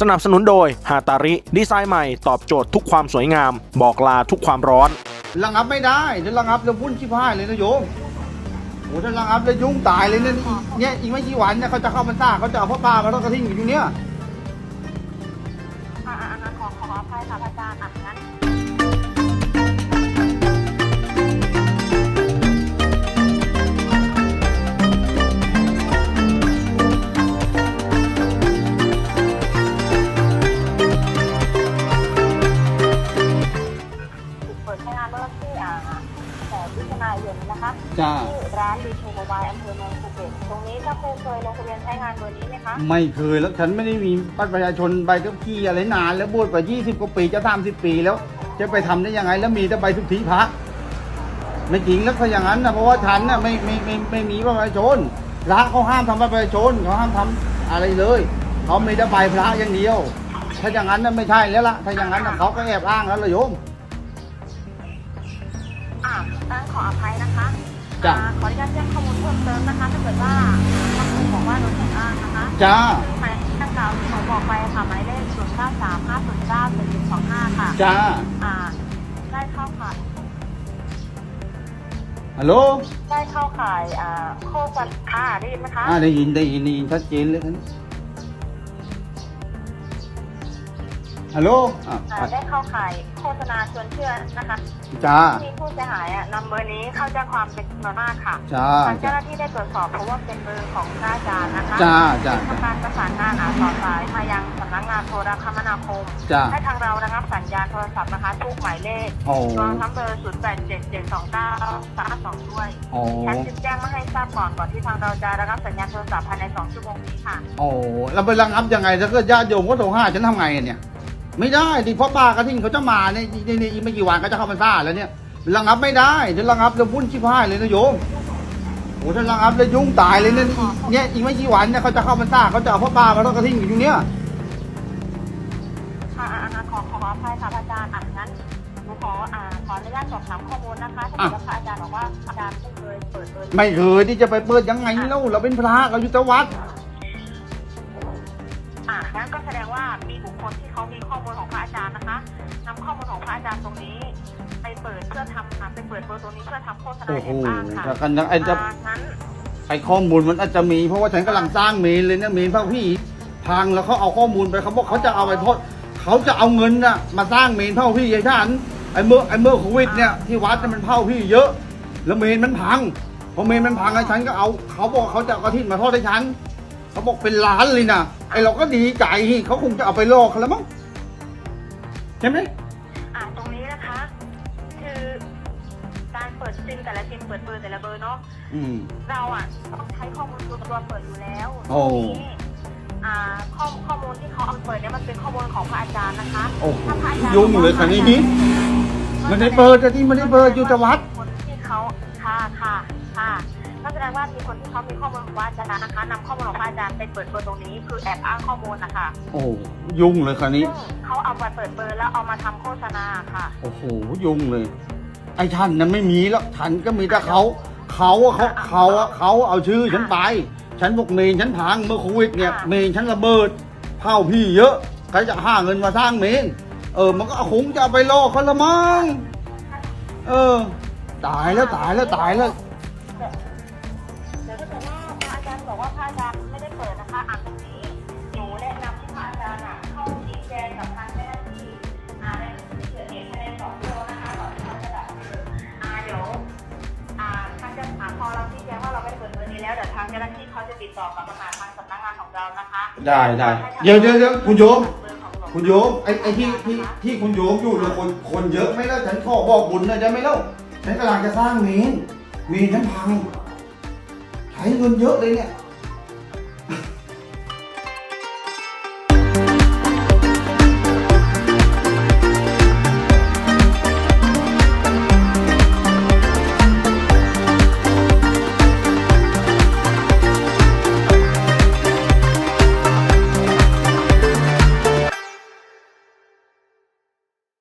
สนับสนุนโดยฮาตาริ ดีไซน์ใหม่ตอบโจทย์ทุกความสวยงาม บอกลาทุกความร้อน ระงับไม่ได้ถ้าระงับเดี๋ยววุ่นชิบหายเลยนะโยมโอ้ถ้าระงับแล้วยุ่งตายเลยเนี่ยเนี่ยอีกไม่กี่วันเนี่ยเขาจะเข้าพรรษาเขาจะเอาพ่อปลามาทอดกระถิ่นอยู่เนี่ย ที่อ่าแต่พิจารณายนนะคะจ้าที่ร้านดีทูโมบายอำเภอเมืองภูเก็ตตรงนี้ถ้าครูเคยลงทะเบียนใช้งานเบอร์นี้ไหมคะไม่เคยแล้วฉันไม่ได้มีบัตรประชาชนใบขับขี่อะไรนานแล้วบวชกว่า 20 กว่าปีจะ30 ปีแล้ว จะไปทำได้ยังไงแล้วมีแต่ใบสุทธิพระไม่จริงแล้วถ้าอย่างนั้นนะเพราะว่าฉันน่ะไม่ไม่ไม่ไม่มีบัตรประชาชนพระเขาห้ามทำบัตรประชาชนเขาห้ามทำอะไรเลยเขามีแต่ใบพระอย่างเดียว ถ้าอย่างนั้นน่ะไม่ใช่แล้วล่ะถ้าอย่างนั้นน่ะเขาก็แอบอ้างแล้วละโยม ออภัยนะคะจ้ะ อ่าขออนุญาตแจ้งข้อมูลเพิ่มเติมนะคะถ้าเกิดว่าท่านบอกว่าโดนแอบอ้างนะคะจ้า หมายเลขดังกล่าวที่ผมบอกไปค่ะหมายเลข0 9 3 5 0 9 1 1 2 5ค่ะจ้า อ่าได้เข้าข่ายฮัลโหล ได้เข้าข่ายอ่าโคสันค่ะได้ยินไหมคะ อ่าได้ยินได้ยินได้ยินชัดเจนเลยครับ ฮัลโหลอะอ่าได้เข้าข่ายโฆษณาชวนเชื่อนะคะจ้า ที่ผู้เสียหายอะนำเบอร์นี้เข้าแจ้งความเป็นจำนวนมากค่ะจ้า ทางเจ้าหน้าที่ได้ตรวจสอบเพราะว่าเป็นเบอร์ของพระอาจารย์นะคะจ้าจ้า ทำการประสานงานอาต่อสายมายังสำนักงานโทรคมนาคม จ้าให้ทางเรานะครับสัญญาณโทรศัพท์นะคะทุกหมายเลขโอ้รวมทั้งเบอร์0 8 7 7 2 9 3 2ด้วยโอ้แชทจึงแจ้งมาให้ทราบก่อนก่อนที่ทางเราจะระงับสัญญาณโทรศัพท์ภายใน 2 ชั่วโมงนี้ค่ะ โอ้แล้วไประงับยังไงถ้าเกิดญาติโยมก็โทรหาฉันทำไงเนี่ย ไม่ได้ดิเพราะป้ากระทิงเขาจะมาเนี่ยนี่นี่อีกไม่กี่วันก็จะเข้าพรรษาแล้วเนี่ยระงับไม่ได้ถ้าระงับแล้ววุ่นชิบหายเลยนะโยมโอ้ถ้าระงับแล้วยุ่งตายเลยเนี่ยเนี่ยอีกไม่กี่วันเนี่ยเขาจะเข้าพรรษาเขาจะเอาพ่อป่ามาทอดกระถิ่นอยู่เนี่ยอ่าอ่าอ่าขอขออภัยค่ะพระอาจารย์อะงั้นหนูขออ่าขออนุญาตสอบถามข้อมูลนะคะถ้าเกิดว่าพระอาจารย์บอกว่าอาจารย์ไม่เคยเปิดเบอร์ไม่เคยที่จะไปเปิดยังไงเล่าเราเป็นพระเราอยู่แต่วัดอ่างั้นก็แสดงว่ามีบุ คคลที่เขามีข้อมูลของพระอาจารย์นะคะนำข้อมูลของพระอาจารย์ตรงนี้ ไปเปิดเพื่อทำอ่าไปเปิดเบอร์ตรงนี้เพื่อทำโฆษณาโอ้แอโหบอ้างค่ะแต่กันนะไอ้จะอ่างั้น ไอ้ข้อมูลมันอาจจะมี เพราะว่าฉันกำลังสร้างเมนเลยเนี่ยเมนพระพี่พังแล้วเขาเอาข้อมูลไปเขาบอกเขาจะเอาไปทอดเขาจะเอาเงินน่ะมาสร้างเมนเผาพี่ยายท่านไอ้เมื่อไอ้เมื่อโควิดเนี่ยที่วัดเนี่ยมันเผาพี่เยอะ แล้วเมนมันพังพอเมนมันพังไอ้ฉันก็เอาเขาบอกเขาจะเอากระถิ่นมาทอดให้ฉันเขาบอกเป็นล้านเลยนะ ไอ้เราก็ดีใจเขาคงจะเอาไปลอกเขาแล้วมั้งใช่ไหมอ่าตรงนี้นะคะ คือการเปิดซิมแต่ละซิมเปิดเบอร์แต่ละเบอร์เนาะอืม เราอะต้องใช้ข้อมูลตัวตัวเปิดอยู่แล้วโอ้ ทีนี้อ่าข้อข้อมูลที่เขาเอาเปิดเนี่ยมันเป็นข้อมูลของพระอาจารย์นะคะโอ้โหถ้าพระอาจารย์ยุ่งเลยคันนี้มันได้เปิดแต่ที่มันได้เปิดอยู่แต่วัด งว่ามีคนที่เขามีข้อมูลของพระอาจารย์นะคะนำข้อมูลของพระอาจารย์ไปเปิดเบอร์ตรงนี้ คือแอบอ้างข้อมูลนะคะโอ้ยุ่งเลยคันนี้ ซึ่งเขาเอาไปเปิดเบอร์แล้วเอามาทำโฆษณาค่ะ โอ้โหยุ่งเลย ไอ้ท่านนั้นไม่มีแล้วฉันก็มีแต่เขาเขาอะเขาเขาอะเขาเอาชื่อฉันไป ฉันบอกเมนฉันพังเมื่อโควิดเนี่ยค่ะ เมนฉันระเบิดเผาพี่เยอะใครจะหาเงินมาสร้างเมน เออ มันก็คงจะเอาไปล่อเขาละมั้งเออ ตายแล้วตายแล้วตายแล้ว เดี๋ยวถ้าเกิดว่าพระอาจารย์บอกว่าพระอาจารย์ไม่ได้เปิดนะคะอ่านตรงนี้ หนูแนะนำให้พระอาจารย์อะเข้าชี้แจงกับทางเจ้าหน้าที่อ่าในเกิดเหตุภายในสองชั่วโมงนะคะก่อนที่เขาจะดับอ่าเดี๋ยวอ่าทางเจ้าอ่าพอเราชี้แจงว่าเราไม่ได้เปิดเบอร์นี้แล้วเดี๋ยวทางเจ้าหน้าที่เขาจะติดต่อกลับมาหาทางสำนักงานของเรานะคะได้ได้เดี๋ยวเดี๋ยวเดี๋ยวคุณโยม เบอร์ของหลวงคุณโยมไอ้ไอ้ที่ที่ที่คุณโยมอยู่เนี่ยคนคนเยอะไหม่แล้วฉันขอบอกบุญหน่อยได้ไหมเล่าฉันกำลังจะสร้างเมนเมนฉันพัง ใช้เงิน